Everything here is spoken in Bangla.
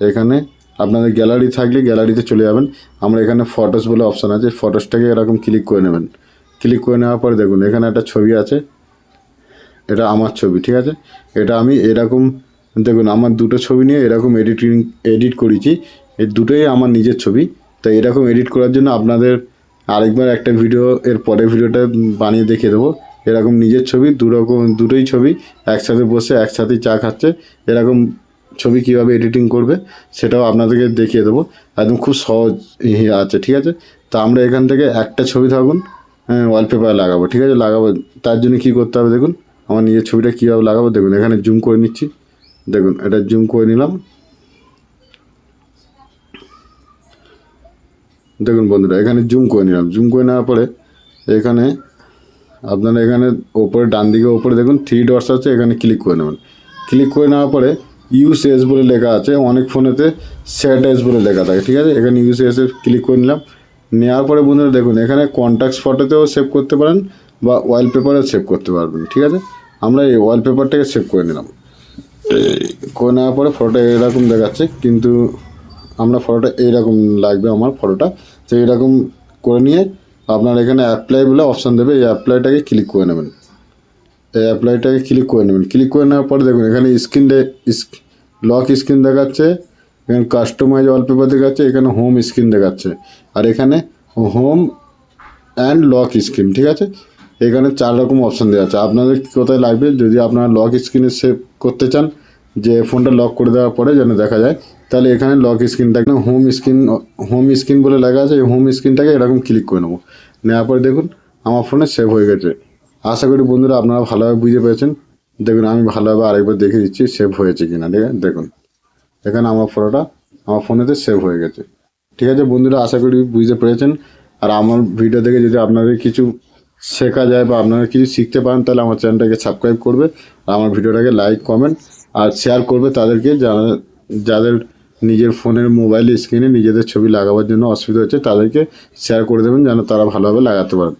এখানে আপনাদের গ্যালারি থাকলে গ্যালারিতে চলে যাবেন। আমরা এখানে ফটোস বলে অপশান আছে। ফটোসটাকে এরকম ক্লিক করে নেবেন। ক্লিক করে নেওয়ার পরে দেখুন, এখানে একটা ছবি আছে। এটা আমার ছবি, ঠিক আছে? এটা আমি এরকম, দেখুন, আমার দুটো ছবি নিয়ে এরকম এডিটিং এডিট করেছি। এই দুটোই আমার নিজের ছবি। তো এরকম এডিট করার জন্য আপনাদের আরেকবার একটা ভিডিও এর পরের ভিডিওটা বানিয়ে দেখিয়ে দেবো। এরকম নিজের ছবি, দুরকম, দুটোই ছবি। একসাথে বসে একসাথেই চা খাচ্ছে। এরকম ছবি কীভাবে এডিটিং করবে সেটাও আপনাদেরকে দেখিয়ে দেবো। একদম খুব সহজ আছে, ঠিক আছে? তা আমরা এখান থেকে একটা ছবি থাকুন ওয়ালপেপার লাগাবো, ঠিক আছে? লাগাবো, তার জন্য কী করতে হবে দেখুন? আমার নিজের ছবিটা কীভাবে লাগাবো দেখুন, এখানে জুম করে নিচ্ছি। দেখুন, এটা জুম করে নিলাম। দেখুন বন্ধুরা, এখানে জুম করে নিলাম। জুম করে নেওয়ার পরে এখানে আপনারা এখানে ওপরে, ডান দিকে ওপরে দেখুন থ্রি ডটস আছে, এখানে ক্লিক করে নেবেন। ক্লিক করে নেওয়ার পরে ইউস এস বলে লেখা আছে, অনেক ফোনেতে সেট এস বলে লেখা থাকে, ঠিক আছে? এখানে ইউস এস ক্লিক করে নিলাম। নেওয়ার পরে বন্ধুরা দেখুন, এখানে কন্ট্যাক্টস ফটোতেও সেভ করতে পারেন বা ওয়ালপেপারেও সেভ করতে পারবেন, ঠিক আছে? আমরা এই ওয়ালপেপারটাকে সেভ করে নিলাম। করে নেওয়ার পরে ফটোটা এরকম দেখাচ্ছে, কিন্তু আমরা ফটোটা এইরকম লাগবে আমার ফটোটা তো এরকম করে নিয়ে আপনার এখানে অ্যাপ্লাই বলে অপশান দেবে, এই অ্যাপ্লাইটাকে ক্লিক করে নেবেন। এই অ্যাপ্লাইটাকে ক্লিক করে নেবেন। ক্লিক করে নেওয়ার পরে দেখুন, এখানে স্ক্রিন লক স্ক্রিন দেখাচ্ছে, এখানে কাস্টমাইজ ওয়ালপেপার দেখাচ্ছে, এখানে হোম স্ক্রিন দেখাচ্ছে। আর এখানে হোম অ্যান্ড লক স্ক্রিন ঠিক আছে? এখানে চার রকম অপশান দেওয়া আছে। আপনাদের কোথায় লাগবে? যদি আপনারা লক স্ক্রিনে সেভ করতে চান, যে ফোনটা লক করে দেওয়ার পরে যেন দেখা যায়, তাহলে এখানে লক স্ক্রিনটা স্ক্রিনটাকে হোম স্ক্রিন হোম স্ক্রিন বলে লেখা আছে, এই হোম স্ক্রিনটাকে এরকম ক্লিক করে নেব। নেওয়ার পরে দেখুন, আমার ফোনে সেভ হয়ে গেছে। আশা করি বন্ধুরা আপনারা ভালোভাবে বুঝতে পেরেছেন। দেখুন, আমি ভালোভাবে আরেকবার দেখে দিচ্ছি সেভ হয়েছে কিনা, ঠিক আছে? দেখুন, এখানে আমার ফটোটা আমার ফোনেতে সেভ হয়ে গেছে। ঠিক আছে বন্ধুরা, আশা করি বুঝতে পেরেছেন। আর আমার ভিডিও দেখে যদি আপনাদের কিছু শেখা যায় বা আপনারা কিছু শিখতে পারেন, তাহলে আমার চ্যানেলটাকে সাবস্ক্রাইব করবে, আর আমার ভিডিওটাকে লাইক কমেন্ট আর শেয়ার করবে তাদেরকে, যারা, যাদের নিজের ফোনের মোবাইল স্ক্রিনে নিজেদের ছবি লাগাবার জন্য অসুবিধা হচ্ছে, তাদেরকে শেয়ার করে দেবেন, যেন তারা ভালোভাবে লাগাতে পারেন